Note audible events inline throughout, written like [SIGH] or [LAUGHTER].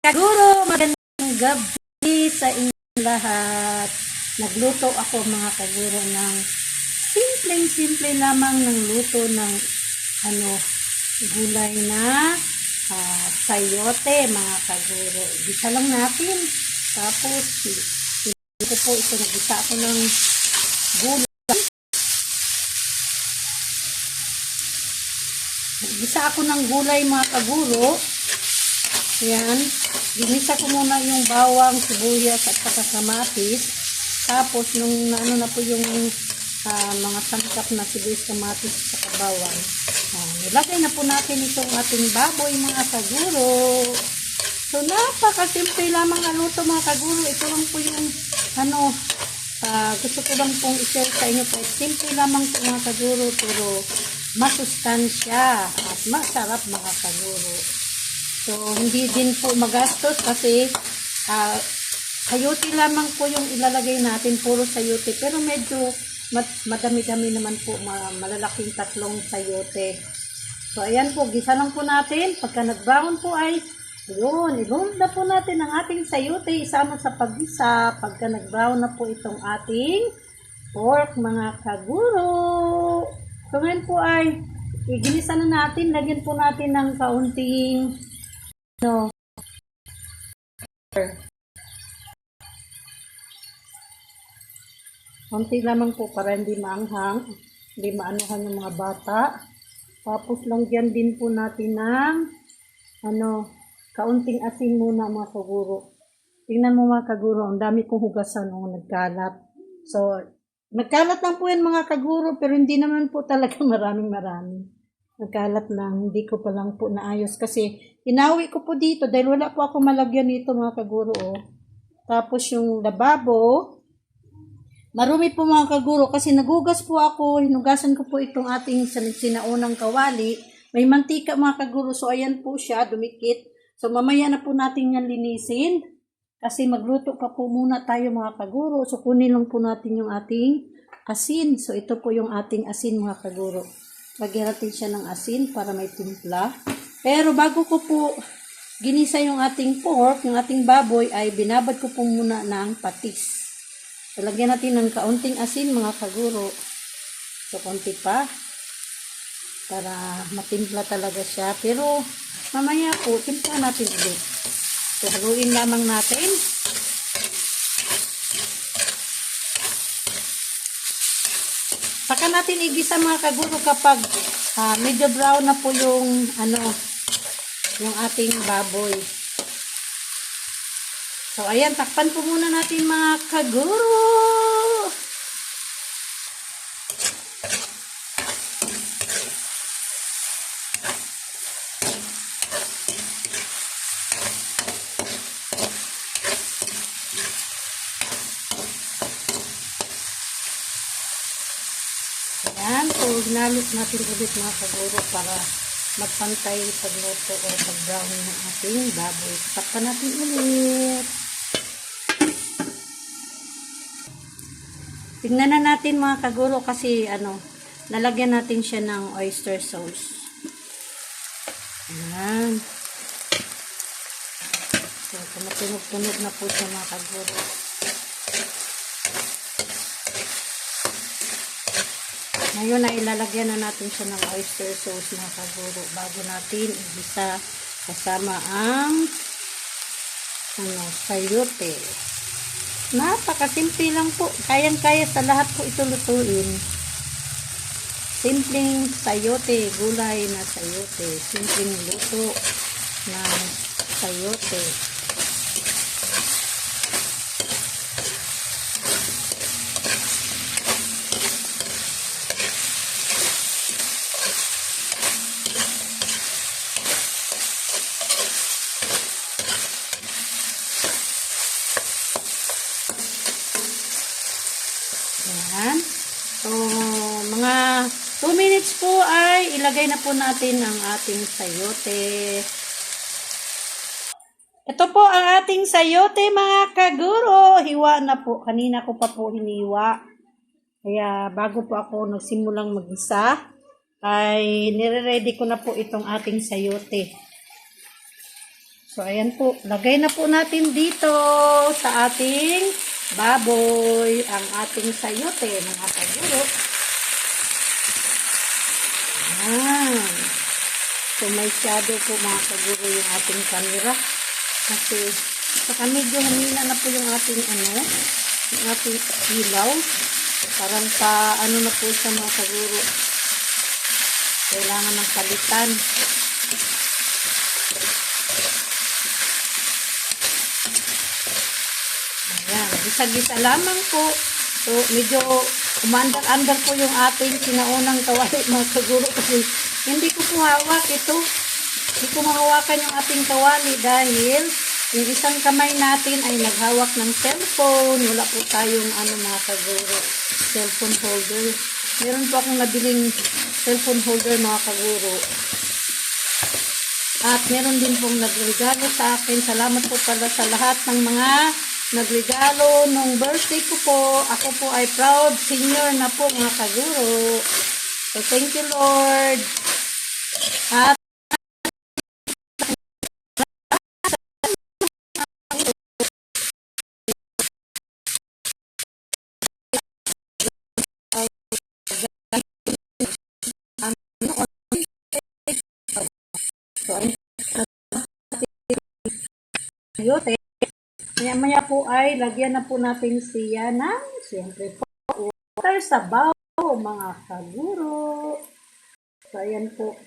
Kaguro, magandang gabi sa inyong lahat. Nagluto ako mga kaguro ng simpleng-simple lamang ng luto ng ano, gulay na ah, sayote mga kaguro. Gisa lang natin. Tapos, ito po, ito nagisa ako ng gulay. Gisa ako ng gulay mga kaguro. Yan. Ginisa ko muna yung bawang, sibuyas at saka kamatis. Tapos nung ano na po yung ah, mga sangkap na sibuyas, kamatis at saka bawang. Ah, nilagay na po natin itong ating baboy mga kaguro. So napakasimple lamang ang luto mga kaguro. Ito lang po yung ano, ah, gusto ko lang pong i-share sa inyo kahit simple lamang po mga kaguro pero masustansya at masarap mga kaguro. So, hindi din po magastos kasi ah sayote lamang po yung ilalagay natin, puro sayote. Pero medyo madami-dami naman po, ma- malalaking tatlong sayote. So, ayan po, gisa lang po natin. Pagka nag-brown po ay, yun, ilump na po natin ang ating sayote, isama sa paggisa. Pagka nag-brown na po itong ating pork, mga kaguro. So, ngayon po ay, iginisa na natin, lagyan po natin ng kaunting No. Konti lamang po para hindi maanghang, hindi maanuhan ng mga bata. Tapos lagyan din po natin ng ano, kaunting asin muna mga kaguro. Tingnan mo mga kaguro, ang dami kong hugasan nung nagkalat. So, nagkalat lang po yan mga kaguro, pero hindi naman po talaga [LAUGHS] maraming marami. Nagkalat lang, hindi ko pa lang po naayos kasi inawi ko po dito dahil wala po ako malagyan dito mga kaguro. Oh. Tapos yung lababo, marumi po mga kaguro kasi nagugas po ako, hinugasan ko po itong ating sin- sinaunang kawali. May mantika mga kaguro, so ayan po siya, dumikit. So mamaya na po natin yan linisin kasi magluto pa po muna tayo mga kaguro. So kunin lang po natin yung ating asin. So ito po yung ating asin mga kaguro. Lagyan natin siya ng asin para may timpla. Pero bago ko po ginisa yung ating pork, yung ating baboy, ay binabad ko po muna ng patis. So, natin ng kaunting asin mga kaguro. So, konti pa. Para matimpla talaga siya. Pero, mamaya po, timpla natin ulit. So, haluin lamang natin. Saka natin igisa mga kaguro kapag ah, medyo brown na po yung ano yung ating baboy. So ayan, takpan po muna natin mga kaguro. Ginalot natin ulit mga kaguro para magpantay pagluto o pag-brown ng ating baboy. Takpan natin ulit. Tingnan na natin mga kaguro kasi ano, nalagyan natin siya ng oyster sauce. Ayan. So, tumutunog-tunog na po siya mga kaguro. Ngayon ay ilalagyan na natin siya ng oyster sauce mga kaguro bago natin igisa kasama ang ano, sayote. Napakasimple lang po. Kayang-kaya sa lahat po ito lutuin. Simpleng sayote, gulay na sayote. Simpleng luto ng sayote. Ayan. So, mga 2 minutes po ay ilagay na po natin ang ating sayote. Ito po ang ating sayote mga kaguro. Hiwa na po. Kanina ko pa po hiniwa. Kaya bago po ako nagsimulang mag-isa, ay nire-ready ko na po itong ating sayote. So, ayan po. Lagay na po natin dito sa ating baboy ang ating sayote, mga kaguro. Ayan. So, may shadow po mga kaguro yung ating camera. Kasi, saka medyo humina na po yung ating ano, yung ating ilaw. Parang pa, ano na po siya mga kaguro. Kailangan ng palitan. Ayan, gisa-gisa lamang po. So, medyo umandar-andar po yung ating sinaunang kawali mga kaguro kasi hindi ko po hawak ito. Hindi ko mahawakan yung ating kawali dahil yung isang kamay natin ay naghawak ng cellphone. Wala po tayong ano mga kaguro, cellphone holder. Meron po akong nabiling cellphone holder mga kaguro. At meron din pong nagregalo sa akin. Salamat po pala sa lahat ng mga nagregalo nung birthday ko po. Ako po ay proud senior na po mga kaguro. So thank you Lord. At So. Maya-maya po ay lagyan na po natin siya ng, siyempre po, water sabaw, mga kaguro. So, ayan po.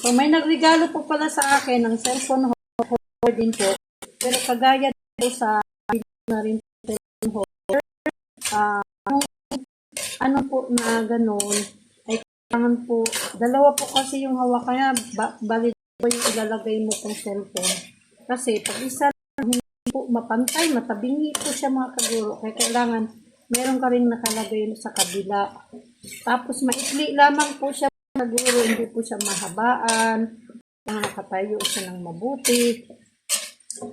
So, may nagregalo po pala sa akin ng cellphone holder din po. Pero kagaya po sa na rin cellphone holder, ah, ano po na ganun, ay kailangan po, dalawa po kasi yung hawakan niya, ba, bali po yung ilalagay mo kung cellphone. Kasi pag isa hindi po mapantay, matabingi po siya mga kaguro. Kaya kailangan, meron ka rin nakalagay sa kabila. Tapos maikli lamang po siya mga kaguro, hindi po siya mahabaan. Kailangan nakatayo siya ng mabuti.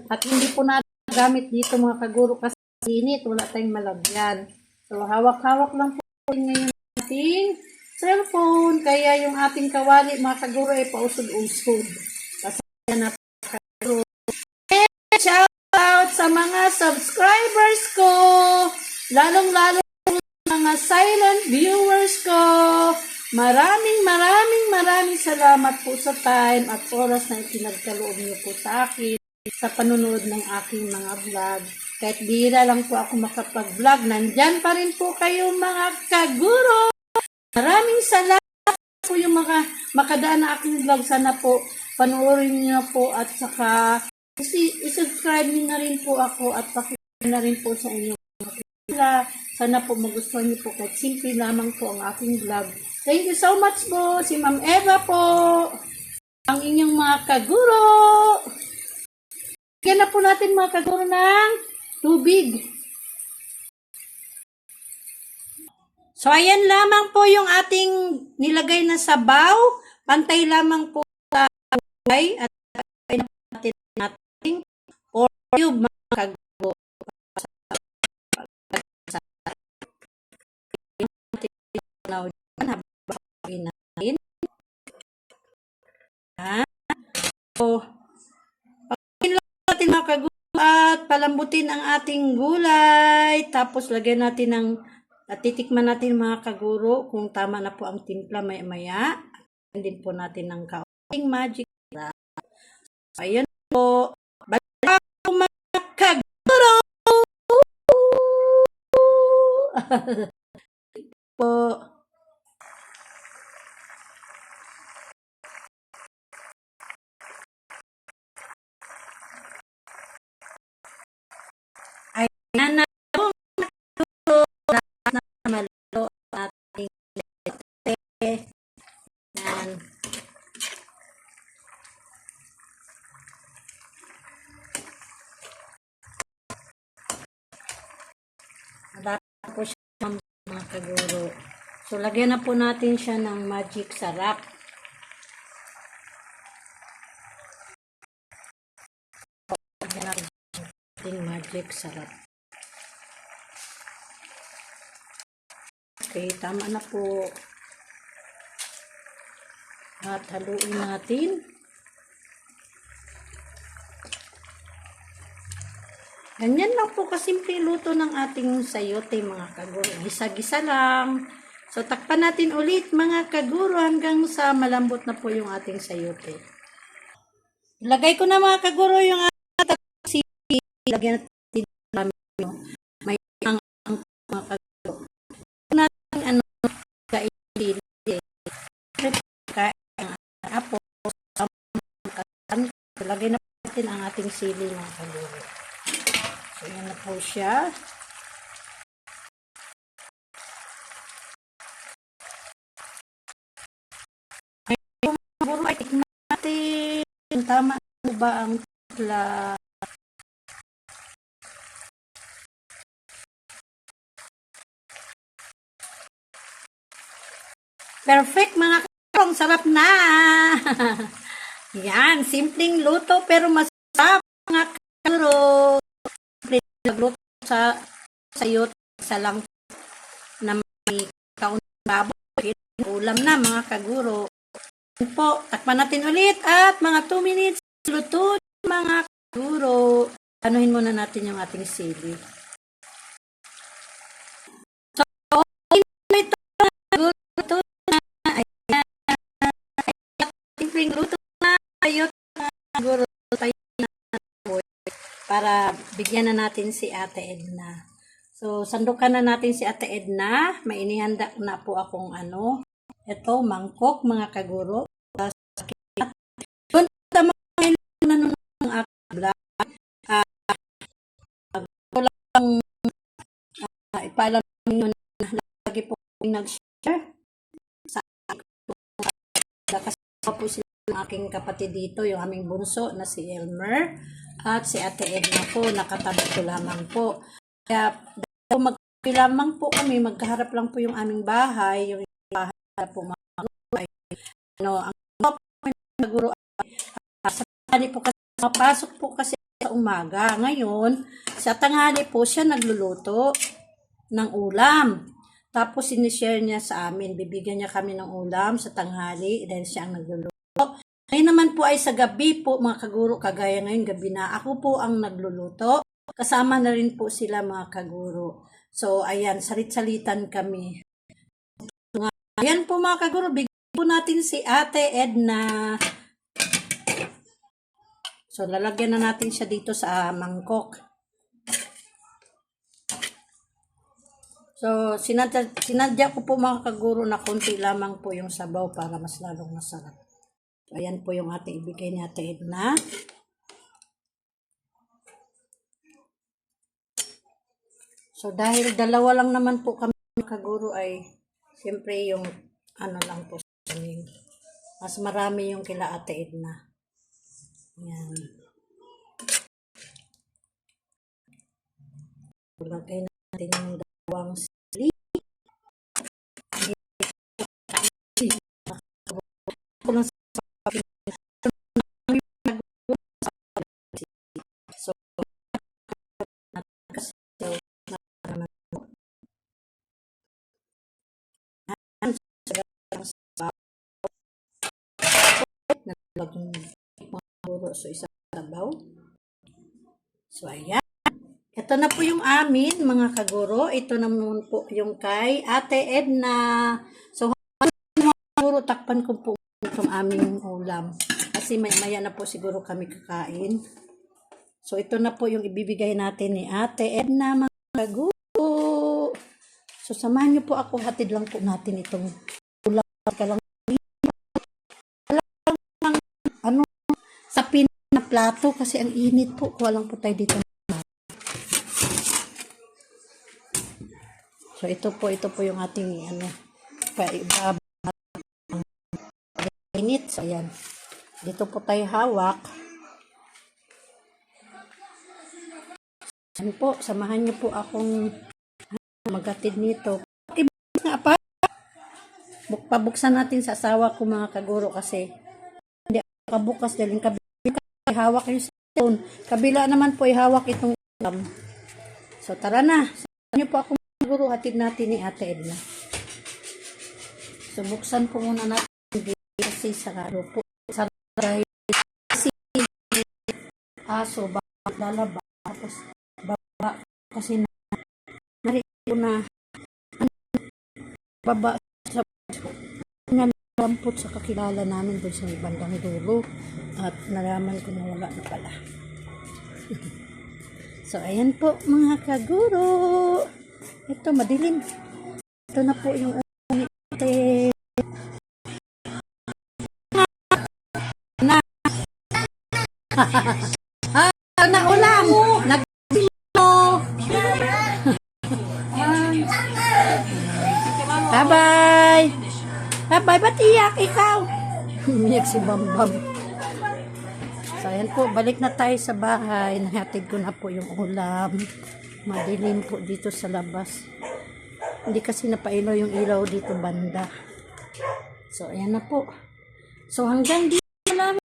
At hindi po natin gamit dito mga kaguro kasi init, wala tayong malagyan. So, hawak-hawak lang po ngayon ating cellphone. Kaya yung ating kawali, mga kaguro, ay pausod-usod. Kasi na kaguro. And shout out sa mga subscribers ko. Lalong-lalo mga silent viewers ko. Maraming, maraming, maraming salamat po sa time at oras na itinagkaloob niyo po sa akin sa panonood ng aking mga vlog. Kahit bira lang po ako makapag-vlog, nandyan pa rin po kayo mga kaguro. Maraming salamat po yung mga makadaan na aking vlog. Sana po panoorin niyo po at saka isubscribe niyo na rin po ako at pakita na rin po sa inyo. Sana po magustuhan niyo po kahit simple lamang po ang aking vlog. Thank you so much po, si Ma'am Eva po, ang inyong mga kaguro. Kaya na po natin mga kaguro ng tubig. So, ayan lamang po yung ating nilagay na sabaw. Pantay lamang po sa buhay at po natin natin or cube mga habang natin. Ha? So, pagkain lang natin mga kaguro at palambutin ang ating gulay. Tapos, lagyan natin ng at titikman natin mga kaguro kung tama na po ang timpla maya maya. din po natin ng kaunting magic. So, ayan po. Balik po mga kaguro! [LAUGHS] po. Ayan na po mga kaguro. Lahat na malo ang ating lete. Yan. Dapat po siya mga kaguro. Lagyan na po natin siya ng magic sarap. Lagyan magic sarap. Okay, tama na po. At haluin natin. Ganyan lang po kasimple luto ng ating sayote mga kaguro. Gisa-gisa lang. So takpan natin ulit mga kaguro hanggang sa malambot na po yung ating sayote. Ilagay ko na mga kaguro yung ating sili. Lagyan natin namin. May ang, ang mga kaguro. Natin ano kainin. Kain ang apo. Lagay na natin ang ating sili mga kaguro. So, yan na po siya. Ngayon, siguro ay tignan natin. Tama ba ang timpla? Perfect mga karong, sarap na. [LAUGHS] Yan, simpleng luto pero masarap mga karo nagluto sa sayot sa lang na may kaunting baboy ulam na mga kaguro po. Takpan natin ulit at mga 2 minutes. Luto mga kaguro anuhin muna natin yung ating sili. So ito. Luto na. Ayan. Simpleng luto na. Sayot mga tayo para bigyan na natin si Ate Edna. So, sandukan na natin si Ate Edna. May inihanda na po akong ano. Ito, mangkok, mga kaguro. Yun, tama na nanonood ng vlog. Ah, ako lang, uh, ipaalam ninyo na lagi po nag-share sa kasi po sila ng aking kapatid dito, yung aming bunso na si Elmer at si Ate Edna po, nakatabi ko lamang po. Kaya, dahil magkabi lamang po kami, magkaharap lang po yung aming bahay, yung na po mga guro ay, ano, ang mga guro ay, uh, sa tanghali po kasi, mapasok po kasi sa umaga. Ngayon, sa tanghali po siya nagluluto ng ulam. Tapos, sinishare niya sa amin, bibigyan niya kami ng ulam sa tanghali dahil siya ang nagluluto. Ngayon naman po ay sa gabi po, mga kaguro, kagaya ngayon gabi na, ako po ang nagluluto. Kasama na rin po sila mga kaguro. So, ayan, salit-salitan kami. So, ayan po mga kaguro, bigyan po natin si Ate Edna. So, lalagyan na natin siya dito sa mangkok. So, sinadya, sinadya ko po mga kaguro na konti lamang po yung sabaw para mas lalong masarap. Ayan po yung ating ibigay ni Ate Edna. So, dahil dalawa lang naman po kami kaguro ay siyempre yung ano lang po sa amin. Mas marami yung kila Ate Edna. Ayan. Lagay natin yung dalawang sili. Ako lang So, kasi nalagyan mga guro so isang sabaw. So, ayan. Ito na po yung amin, mga kaguro. Ito naman po yung kay Ate Edna. So, mga kaguro, takpan ko po itong aming ulam. Kasi may maya na po siguro kami kakain. So, ito na po yung ibibigay natin ni Ate Edna, mga kaguro. So, samahan niyo po ako. Hatid lang po natin itong ulam. Ka. Ano, sa pin na plato kasi ang init po. Kuha lang po tayo dito. So, ito po, ito po yung ating, ano, paibab init. So, ayan. Dito po tayo hawak. Ayan po, samahan niyo po akong magatid nito. Iba nga pa. Buk pabuksan natin sa asawa ko mga kaguro kasi hindi ako kabukas dahil hawak yung cellphone. Kabila naman po ihawak itong ulam. So tara na. Samahan niyo po akong siguro hatid natin ni Ate Edna. So buksan po muna natin kasi sa karo po. Sa dahil kasi aso ba lalaba tapos baba kasi na narito na baba lampot sa kakilala namin doon sa bandang dulo at nalaman ko na wala na pala. [LAUGHS] so ayan po mga kaguro. Ito madilim. Ito na po yung ate. na [LAUGHS] ah, na ulam. Nagbilo. [LAUGHS] Bye-bye. Bye-bye. Ba't iyak ikaw? Umiyak si Bambam. So, ayan po. Balik na tayo sa bahay. Nahatid ko na po yung ulam. Madilim po dito sa labas. Hindi kasi napailaw yung ilaw dito banda. So, ayan na po. So, hanggang dito namin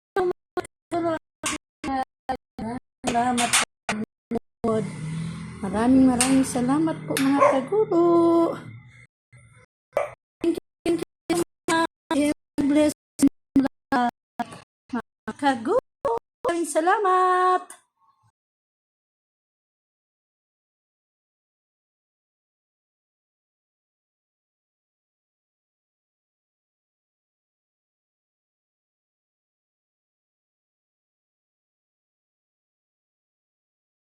Salamat sa panonood. Maraming maraming salamat po mga kaguro. Kaguro. Maraming salamat.